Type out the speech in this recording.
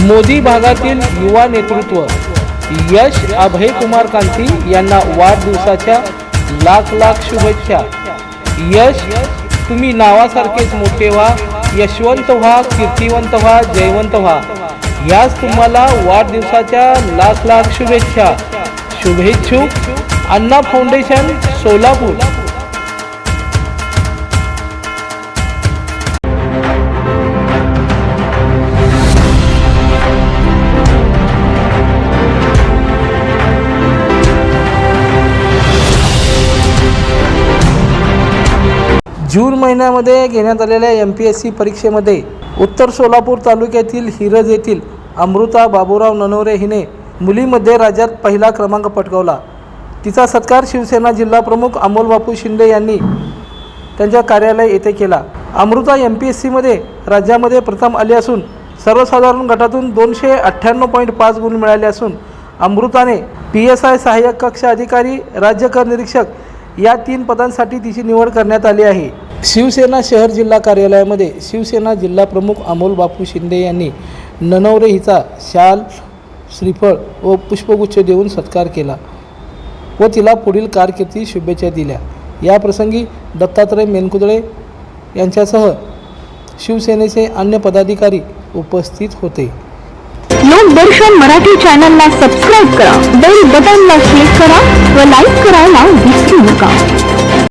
मोदी भागातील युवा नेतृत्व यश अभय कुमार कांती यांना वाढदिवसाच्या लाख लाख शुभेच्छा. यश तुम्ही नावासारखेच मोठे व्हा यशवंत व्हा कीर्तिवंत व्हा जयवंत व्हा. याच तुम्हाला वाढदिवसाच्या लाख लाख शुभेच्छा. शुभेच्छुक अण्णा फाउंडेशन सोलापूर. जून महिन्यामध्ये घेण्यात आलेल्या एम पी एस सी परीक्षेमध्ये उत्तर सोलापूर तालुक्यातील हिरज येथील अमृता बाबूराव ननवरे हिने मुलीमध्ये राज्यात पहिला क्रमांक पटकावला. तिचा सत्कार शिवसेना जिल्हाप्रमुख अमोल बापू शिंदे यांनी त्यांच्या कार्यालय येथे केला. अमृता एम पी एस सीमध्ये राज्यामध्ये प्रथम आली असून सर्वसाधारण गटातून दोनशे अठ्ठ्याण्णव पॉईंट पाच गुण मिळाले असून अमृताने पी एस आय सहाय्यक कक्ष अधिकारी राज्य कर निरीक्षक या तीन पदांसाठी तिची निवड करण्यात आली आहे. शिवसेना शहर जिल्हा कार्यालयामध्ये शिवसेना जिल्हा प्रमुख अमोल बापू शिंदे यांनी ननवरे हिचा शाल श्रीफळ व पुष्पगुच्छ देऊन सत्कार केला व तिला पुढील कारकिर्दी शुभेच्छा दिल्या. याप्रसंगी दत्तात्रय मेनकुदळे यांच्यासह शिवसेनेचे अन्य पदाधिकारी उपस्थित होते. लोकदर्शन मराठी चॅनलला सबस्क्राईब करा बेल बटनला क्लिक करा व लाईक करायला विसरू नका.